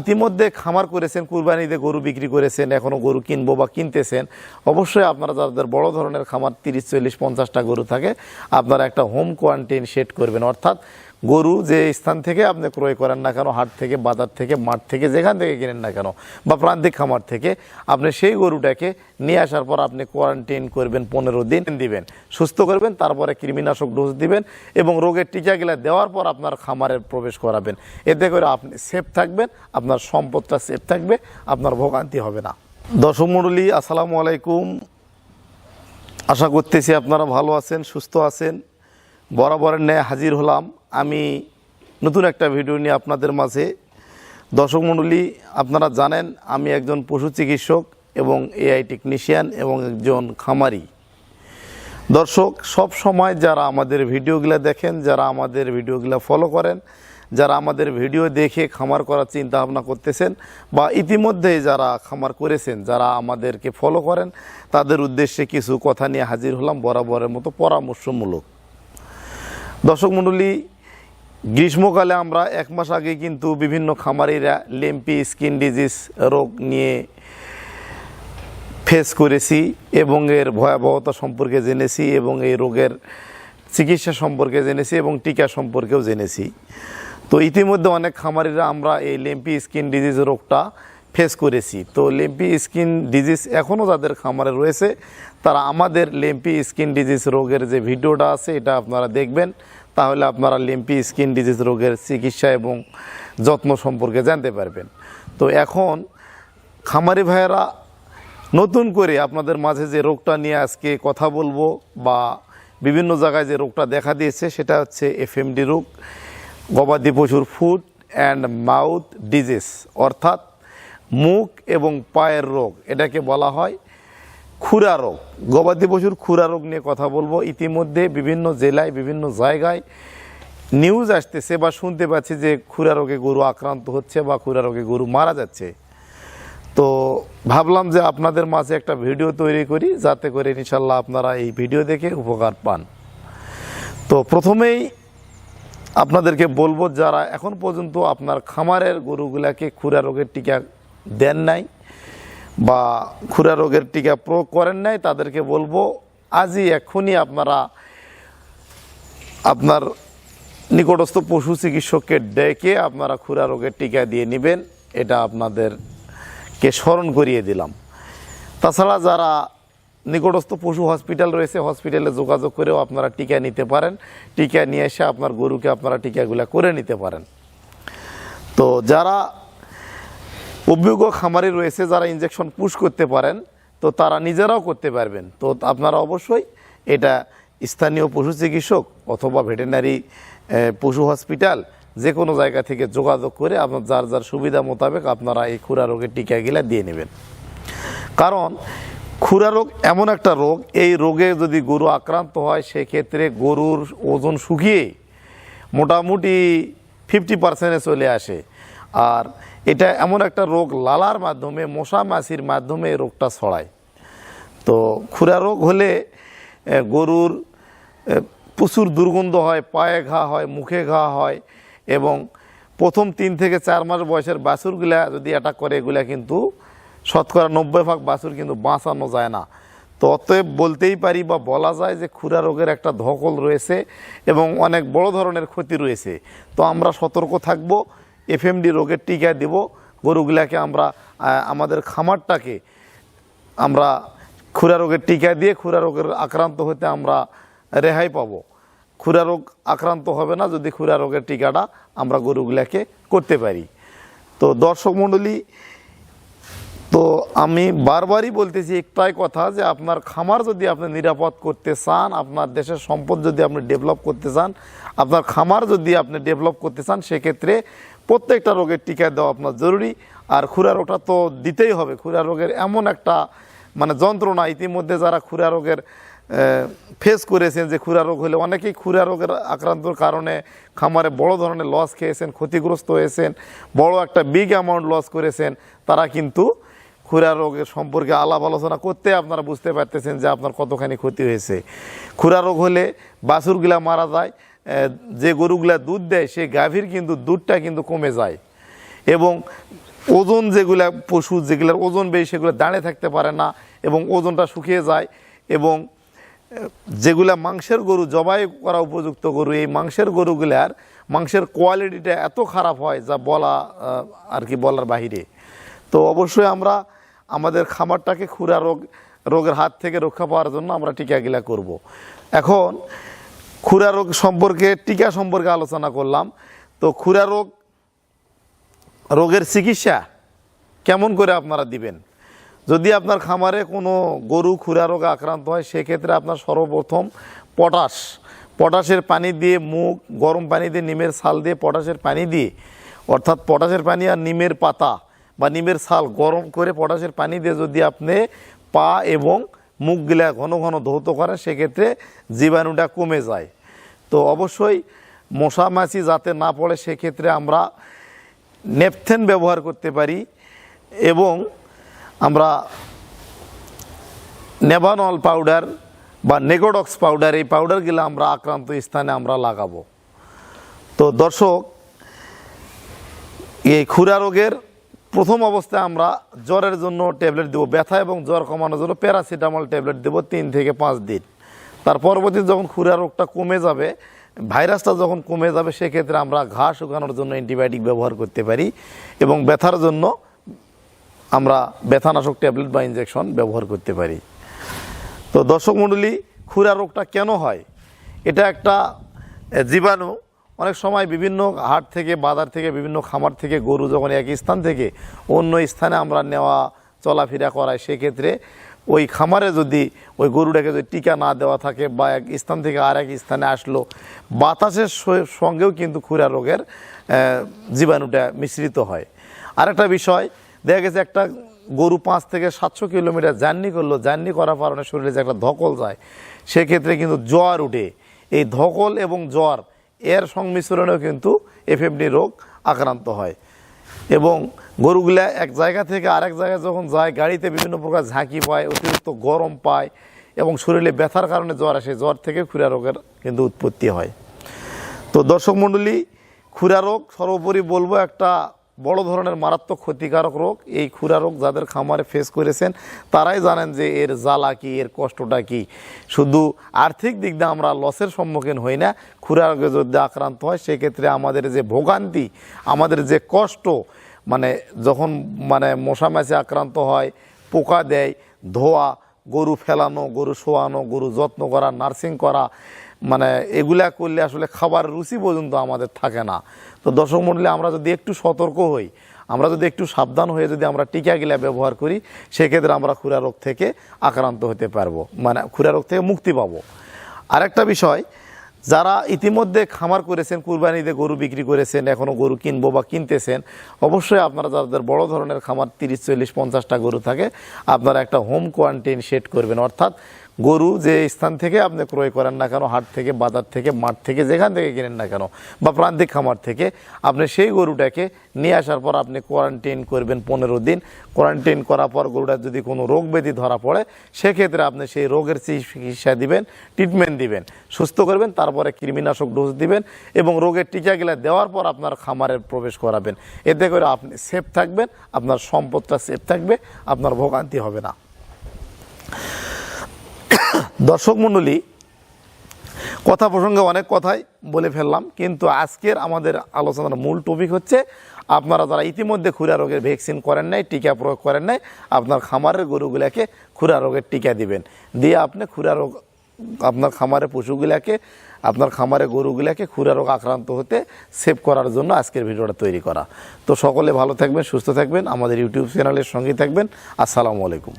ইতিমধ্যে খামার করেছেন, কুরবানিতে গরু বিক্রি করেছেন এখনও গরু কিনবো বা কিনতেছেন, অবশ্যই আপনারা যাদের বড় ধরনের খামার, তিরিশ, চল্লিশ, পঞ্চাশটা গরু থাকে, আপনারা একটা হোম কোয়ারেন্টাইন সেট করবেন। অর্থাৎ গরু যে স্থান থেকে আপনি ক্রয় করেন না কেন, হাট থেকে, বাজার থেকে, মাঠ থেকে, যেখান থেকে কিনেন না কেন বা প্রান্তিক খামার থেকে, আপনি সেই গরুটাকে নিয়ে আসার পর আপনি কোয়ারেন্টাইন করবেন, পনেরো দিন দিবেন, সুস্থ করবেন, তারপরে কৃমিনাশক ডোজ দিবেন এবং রোগের টিকাগুলা দেওয়ার পর আপনার খামারে প্রবেশ করাবেন। এতে করে আপনি সেফ থাকবেন, আপনার সম্পদটা সেফ থাকবে, আপনার ভোগান্তি হবে না। দর্শক মণ্ডলী, আসসালামু আলাইকুম। আশা করতেছি আপনারা ভালো আছেন, সুস্থ আছেন। বরাবরের ন্যায় হাজির হলাম। আমি নতুন একটা ভিডিও নিয়ে আপনাদের মাঝে। দর্শক মণ্ডলী, আপনারা জানেন, আমি একজন পশু চিকিৎসক এবং এআই টেকনিশিয়ান এবং একজন খামারি। দর্শক, সব সময় যারা আমাদের ভিডিওগুলো দেখেন, যারা আমাদের ভিডিওগুলো ফলো করেন, যারা আমাদের ভিডিও দেখে খামার করার চিন্তা ভাবনা করতেছেন বা ইতিমধ্যে যারা খামার করেছেন, যারা আমাদেরকে ফলো করেন, তাদের উদ্দেশ্যে কিছু কথা নিয়ে হাজির হলাম বরাবরের মতো পরামর্শমূলক। দর্শক মণ্ডলী, গ্রীষ্মকালে আমরা এক মাস আগে কিন্তু বিভিন্ন খামারিরা লেম্পি, স্কিন ডিজিজ রোগ নিয়ে ফেস করেছি এবং এর ভয়াবহতা সম্পর্কে জেনেছি এবং এই রোগের চিকিৎসা সম্পর্কে জেনেছি এবং টিকা সম্পর্কেও জেনেছি। তো ইতিমধ্যে অনেক খামারিরা আমরা এই লেম্পি, স্কিন ডিজিজ রোগটা ফেস করেছি। তো লেম্পি স্কিন ডিজিজ এখনও যাদের খামারে রয়েছে, তারা আমাদের লেম্পি স্কিন ডিজিজ রোগের যে ভিডিওটা আছে, এটা আপনারা দেখবেন। তাহলে আপনারা লেম্পি স্কিন ডিজিজ রোগের চিকিৎসা এবং যত্ন সম্পর্কে জানতে পারবেন। তো এখন খামারি ভাইয়েরা, নতুন করে আপনাদের মাঝে যে রোগটা নিয়ে আজকে কথা বলব বা বিভিন্ন জায়গায় যে রোগটা দেখা দিয়েছে, সেটা হচ্ছে এফএমডি রোগ, গবাদি পশুর ফুড অ্যান্ড মাউথ ডিজিজ অর্থাৎ মুখ এবং পায়ের রোগ, এটাকে বলা হয় খুরা রোগ। গবাদি পশুর খুরা রোগ নিয়ে কথা বলব। ইতিমধ্যে বিভিন্ন জেলায়, বিভিন্ন জায়গায় নিউজ আসতেছে বা শুনতে পাচ্ছি যে খুরা রোগে গরু আক্রান্ত হচ্ছে বা খুরা রোগে গরু মারা যাচ্ছে। তো ভাবলাম যে আপনাদের মাঝে একটা ভিডিও তৈরি করি, যাতে করে ইনশাল্লাহ আপনারা এই ভিডিও দেখে উপকার পান। তো প্রথমেই আপনাদেরকে বলব, যারা এখন পর্যন্ত আপনার খামারের গরুগুলাকে খুরা রোগের টিকা দেন নাই বা খুরা রোগের টিকা প্রয়োগ করেন নাই, তাদেরকে বলব আজই এখনই আপনারা আপনার নিকটস্থ পশু চিকিৎসককে ডেকে আপনারা খুরা রোগের টিকা দিয়ে নেবেন, এটা আপনাদেরকে স্মরণ করিয়ে দিলাম। তাছাড়া যারা নিকটস্থ পশু হসপিটাল রয়েছে, হসপিটালে যোগাযোগ করেও আপনারা টিকা নিতে পারেন। টিকা নিয়ে এসে আপনার গরুকে আপনারা টিকাগুলো করে নিতে পারেন। তো যারা অভিজ্ঞ খামারি রয়েছে যারা ইঞ্জেকশন পুশ করতে পারেন, তো তারা নিজেরাও করতে পারবেন। তো আপনারা অবশ্যই এটা স্থানীয় পশু চিকিৎসক অথবা ভেটেনারি পশু হসপিটাল যে কোনো জায়গা থেকে যোগাযোগ করে আপনার যার যার সুবিধা মোতাবেক আপনারা এই খুরা রোগের টিকাগুলা দিয়ে নেবেন। কারণ খুরা রোগ এমন একটা রোগ, এই রোগে যদি গরু আক্রান্ত হয়, সেক্ষেত্রে গরুর ওজন শুকিয়ে মোটামুটি ফিফটি পার্সেন্টে চলে আসে। আর এটা এমন একটা রোগ লালার মাধ্যমে, মশা মাছির মাধ্যমে রোগটা ছড়ায়। তো খুরা রোগ হলে গরুর প্রচুর দুর্গন্ধ হয়, পায়ে ঘা হয়, মুখে ঘা হয় এবং প্রথম তিন থেকে চার মাস বয়সের বাছুরগুলা যদি অ্যাটাক করে, এগুলা কিন্তু শতকরা নব্বই ভাগ বাছুর কিন্তু বাঁচানো যায় না। তো অতএব বলতেই পারি বা বলা যায় যে খুরা রোগের একটা ধকল রয়েছে এবং অনেক বড় ধরনের ক্ষতি রয়েছে। তো আমরা সতর্ক থাকব। এফএমডি রোগের টিকা দেব। গরুগুলাকে আমরা আমাদের খামারটাকে আমরা খুরা রোগের টিকা দিয়ে খুরা রোগের আক্রান্ত হতে আমরা রেহাই পাব। খুরা রোগ আক্রান্ত হবে না যদি খুরা রোগের টিকাটা আমরা গরুগুলাকে করতে পারি। তো দর্শক মণ্ডলী তো আমি বারবারই বলতেছি একটাই কথা যে আপনার খামার যদি আপনি নিরাপদ করতে চান, আপনার দেশের সম্পদ যদি আপনি ডেভেলপ করতে চান, আপনার খামার যদি আপনি ডেভেলপ করতে চান, সেক্ষেত্রে প্রত্যেকটা রোগের টিকা দেওয়া আপনার জরুরি। আর খুরা রোগটা তো দিতেই হবে। খুরা রোগের এমন একটা মানে যন্ত্রণা ইতিমধ্যে যারা খুরা রোগের ফেস করেছেন যে খুরা রোগ হলে অনেকেই খুরা রোগের আক্রান্তর কারণে খামারে বড় ধরনের লস খেয়েছেন, ক্ষতিগ্রস্ত হয়েছেন, বড় একটা বিগ অ্যামাউন্ট লস করেছেন, তারা কিন্তু খুরা রোগের সম্পর্কে আলাপ আলোচনা করতে আপনারা বুঝতে পারতেছেন যে আপনার কতখানি ক্ষতি হয়েছে। খুরা রোগ হলে বাছুরগুলা মারা যায় যে গরুগুলা দুধ দেয়, সেই গাভীর কিন্তু দুধটা কিন্তু কমে যায়। এবং ওজন যেগুলা পশু, যেগুলোর ওজন বেশি, সেগুলো দাঁড়িয়ে থাকতে পারে না এবং ওজনটা শুকিয়ে যায় এবং যেগুলা মাংসের গরু, জবাই করা উপযুক্ত গরু, এই মাংসের গরুগুলার, মাংসের কোয়ালিটিটা এত খারাপ হয় যা বলা আর কি বলার বাহিরে। তো অবশ্যই আমরা আমাদের খামারটাকে খুরা রোগ, রোগের হাত থেকে রক্ষা পাওয়ার জন্য আমরা টিকাগুলা করব। এখন খুরা রোগ সম্পর্কে, টিকা সম্পর্কে আলোচনা করলাম তো খুরা রোগ, রোগের চিকিৎসা কেমন করে আপনারা দিবেন যদি আপনার খামারে কোনো গরু খুরা রোগে আক্রান্ত হয়, সেক্ষেত্রে আপনার সর্বপ্রথম পটাশ, পটাশের পানি দিয়ে মুখ, গরম পানি দিয়ে নিমের ছাল দিয়ে পটাশের পানি দিয়ে, অর্থাৎ পটাশের পানি আর নিমের পাতা বা নিমের ছাল গরম করে পটাশের পানি দিয়ে যদি আপনি পা এবং মুখগুলা ঘন ঘন ধৌত করেন, সেক্ষেত্রে জীবাণুটা কমে যায়। তো অবশ্যই মশা মাছি যাতে না পড়ে, সেক্ষেত্রে আমরা নেপথেন ব্যবহার করতে পারি এবং আমরা নেভানল পাউডার বা নেগোডক্স পাউডার, এই পাউডারগুলো আমরা আক্রান্ত স্থানে আমরা লাগাবো। তো দর্শক, এই খুরা রোগের প্রথম অবস্থায় আমরা জ্বরের জন্য ট্যাবলেট দেবো, ব্যথা এবং জ্বর কমানোর জন্য প্যারাসিটামল ট্যাবলেট দেবো তিন থেকে পাঁচ দিন। তার পরবর্তীতে যখন খুরা রোগটা কমে যাবে, ভাইরাসটা যখন কমে যাবে, সেক্ষেত্রে আমরা ঘা শুকানোর জন্য অ্যান্টিবায়োটিক ব্যবহার করতে পারি এবং ব্যথার জন্য আমরা ব্যথানাশক ট্যাবলেট বা ইনজেকশন ব্যবহার করতে পারি। তো দর্শক মণ্ডলী, খুরা রোগটা কেন হয়? এটা একটা জীবাণু অনেক সময় বিভিন্ন হাট থেকে, বাজার থেকে, বিভিন্ন খামার থেকে গরু যখন এক স্থান থেকে অন্য স্থানে আমরা নেওয়া, চলাফেরা করাই, সেক্ষেত্রে ওই খামারে যদি ওই গরুটাকে যদি টিকা না দেওয়া থাকে বা এক স্থান থেকে আর এক স্থানে আসলো, বাতাসের সঙ্গেও কিন্তু খুরা রোগের জীবাণুটা মিশ্রিত হয়। আরেকটা বিষয়, দেখা গেছে একটা গরু পাঁচ থেকে সাতশো কিলোমিটার জার্নি করল, জার্নি করার কারণে শরীরে যে একটা ধকল যায়, সেক্ষেত্রে কিন্তু জ্বর উঠে। এই ধকল এবং জ্বর এর সংমিশ্রণেও কিন্তু এফএমডি রোগ আক্রান্ত হয়। এবং গরুগুলা এক জায়গা থেকে আরেক জায়গায় যখন যায়, গাড়িতে বিভিন্ন প্রকার ঝাঁকি পায়, অতিরিক্ত গরম পায় এবং শরীরে ব্যথার কারণে জ্বর আসে, জ্বর থেকে খুরা রোগের কিন্তু উৎপত্তি হয়। তো দর্শক মণ্ডলী, খুরা রোগ সর্বোপরি বলব একটা বড় ধরনের মারাত্মক ক্ষতিকারক রোগ। এই খুরা রোগ যাদের খামারে ফেস করেছেন, তারাই জানেন যে এর জ্বালা কী, এর কষ্টটা কী। শুধু আর্থিক দিক দিয়ে আমরা লসের সম্মুখীন হই না, খুরা রোগে যদি আক্রান্ত হয়, সেক্ষেত্রে আমাদের যে ভোগান্তি, আমাদের যে কষ্ট মানে যখন মানে মশা মাছি আক্রান্ত হয়, পোকা দেয়, ধোয়া, গরু ফেলানো, গরু শোয়ানো, গরু যত্ন করা নার্সিং করা মানে এগুলা করলে আসলে খাবার রুচি পর্যন্ত আমাদের থাকে না। তো দর্শক মণ্ডলী আমরা যদি একটু সতর্ক হই, আমরা যদি একটু সাবধান হয়ে যদি আমরা টিকাগুলা ব্যবহার করি, সেক্ষেত্রে আমরা খুরা রোগ থেকে আক্রান্ত হতে পারব মানে খুরা রোগ থেকে মুক্তি পাবো। আরেকটা বিষয়, যারা ইতিমধ্যে খামার করেছেন, কুরবানিতে গরু বিক্রি করেছেন এখনও গরু কিনবো বা কিনতেছেন, অবশ্যই আপনারা যাদের বড় ধরনের খামার, তিরিশ, চল্লিশ, পঞ্চাশটা গরু থাকে, আপনারা একটা হোম কোয়ারেন্টাইন সেট করবেন। অর্থাৎ গরু যে স্থান থেকে আপনি ক্রয় করেন না কেন, হাট থেকে, বাজার থেকে, মাঠ থেকে, যেখান থেকে কিনেন না কেন, বা প্রান্তিক খামার থেকে, আপনি সেই গরুটাকে নিয়ে আসার পর আপনি কোয়ারেন্টাইন করবেন পনেরো দিন। কোয়ারেন্টাইন করার পর গরুটার যদি কোনো রোগ ব্যাধি ধরা পড়ে, সেক্ষেত্রে আপনি সেই রোগের চিকিৎসা দিবেন ট্রিটমেন্ট দিবেন। সুস্থ করবেন, তারপরে কৃমিনাশক ডোজ দিবেন এবং রোগের টিকাগুলা দেওয়ার পর আপনার খামারে প্রবেশ করাবেন। এতে করে আপনি সেফ থাকবেন, আপনার সম্পদটা সেফ থাকবে, আপনার ভোগান্তি হবে না। দর্শক মণ্ডলী, কথা প্রসঙ্গে অনেক কথাই বলে ফেললাম, কিন্তু আজকের আমাদের আলোচনার মূল টপিক হচ্ছে, আপনারা যারা ইতিমধ্যে খুরা রোগের ভ্যাকসিন করেন নাই, টিকা প্রয়োগ করেন নাই, আপনার খামারের গরুগুলাকে খুরা রোগের টিকা দিবেন। দিয়ে আপনি খুরা রোগ, আপনার খামারের পশুগুলাকে, আপনার খামারে গরুগুলাকে খুরা রোগ আক্রান্ত হতে সেভ করার জন্য আজকের ভিডিওটা তৈরি করা। তো সকলে ভালো থাকবেন, সুস্থ থাকবেন, আমাদের ইউটিউব চ্যানেলের সঙ্গে থাকবেন। আসসালামু আলাইকুম।